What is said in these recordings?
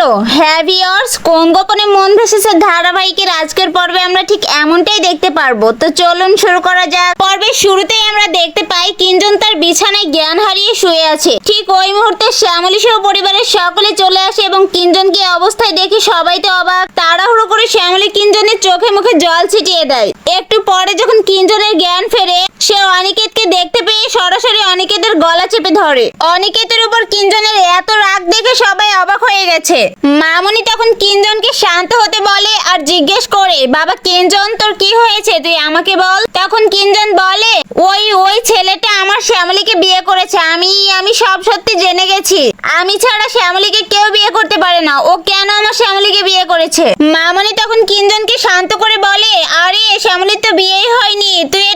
হলো হ্যাভিয়ার্স কোন গোপনে মন ভেসেছে ধারাবাহিকের আজকের পর্বে আমরা ঠিক এমনটাই দেখতে পারব। তো চলুন শুরু করা যাক। পর্বের শুরুতেই আমরা দেখতে পাই, কিঞ্জন তার বিছানায় জ্ঞান হারিয়ে শুয়ে আছে। ঠিক ওই মুহূর্তে শ্যামলী সহ পরিবারের সকলে চলে আসে এবং কিঞ্জনকে অবস্থায় দেখে সবাই তো অবাক। তাড়াহুড়ো করে শ্যামলী কিঞ্জনের চোখে মুখে জল ছিটিয়ে দেয়। একটু পরে যখন কিঞ্জনের জ্ঞান ফেরে সে অনিকেতকে দেখতে পেয়ে সরাসরি অনিকেতের গলা চেপে ধরে। অনিকেতের উপর কিঞ্জনের এত রাগ দেখে সবাই অবাক হয়ে গেছে। মামনি তখন কিঞ্জনকে শান্ত হতে বলে আর জিজ্ঞেস করে, বাবা কিঞ্জন, তোর কি হয়েছে? তুই আমাকে বল। তখন কিঞ্জন বলে, ওই ওই ছেলেটা আমার শ্যামলীকে বিয়ে করেছে। আমি আমি সব সত্যি জেনে গেছি। আমি ছাড়া শ্যামলীকে কেউ বিয়ে করতে পারে না। ও কেন আমার শ্যামলীকে বিয়ে করেছে? মামনি তখন কিঞ্জনকে শান্ত করে বলে, আরে, শ্যামলীর তো বিয়েই হয়নি। তুই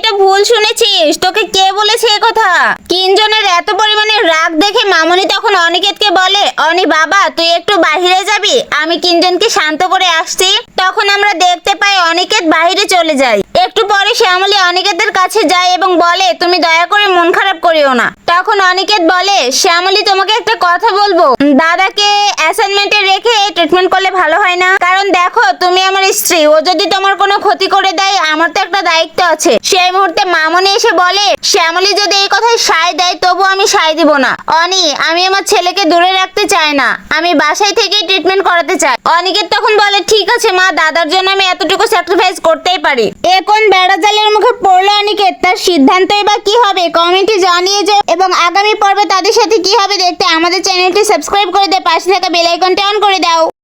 শুনেছিস? তোকে কে বলেছে এ কথা? কিনজনের এত পরিমাণে রাগ দেখে মামনি তখন অনিকেতকে বলে, অনি বাবা, তুই একটু বাহিরে যাবি? আমি কিনজনকে শান্ত করে আসছি। তখন আমরা দেখতে পাই অনিকেত বাহিরে চলে যায়। একটু পরে শ্যামলী অনিকেতের কাছে যায় এবং বলে, তুমি দয়া করে মন খারাপ করিও না। তখন অনিকেত বলে শ্যামলী তোমাকে একটা কথা বলব। দাদাকে অ্যাসাইনমেন্টে রেখে ট্রিটমেন্ট করলে ভালো হয় না। কারণ দেখো, তুমি আমার স্ত্রী। ও যদি তোমার কোনো ক্ষতি করে দেয়, আমার তো একটা দায়িত্ব আছে। সেই মুহূর্তে মামনি এসে বলে শ্যামলী যদি এই কথায় সায় দেয়, তবু আমি সায় দিব না। অনি, আমি আমার ছেলেকে দূরে রাখতে চাই না। আমি বাসায় থেকেই ট্রিটমেন্ট করাতে চাই। অনিকেত তখন বলে, ঠিক আছে মা, দাদার জন্য আমি এতটুকু স্যাক্রিফাইস করতেই পারি। এখন বেড়াজালের মুখে পড়ল অনিকেত। তার সিদ্ধান্তই বা কি হবে, কমেন্টে জানিয়ে যাও এবং আগামী পর্বে তাদের সাথে কি হবে দেখতে আমাদের চ্যানেলটি সাবস্ক্রাইব করে দে, পাশে থাকা বেল আইকনটি অন করে দাও।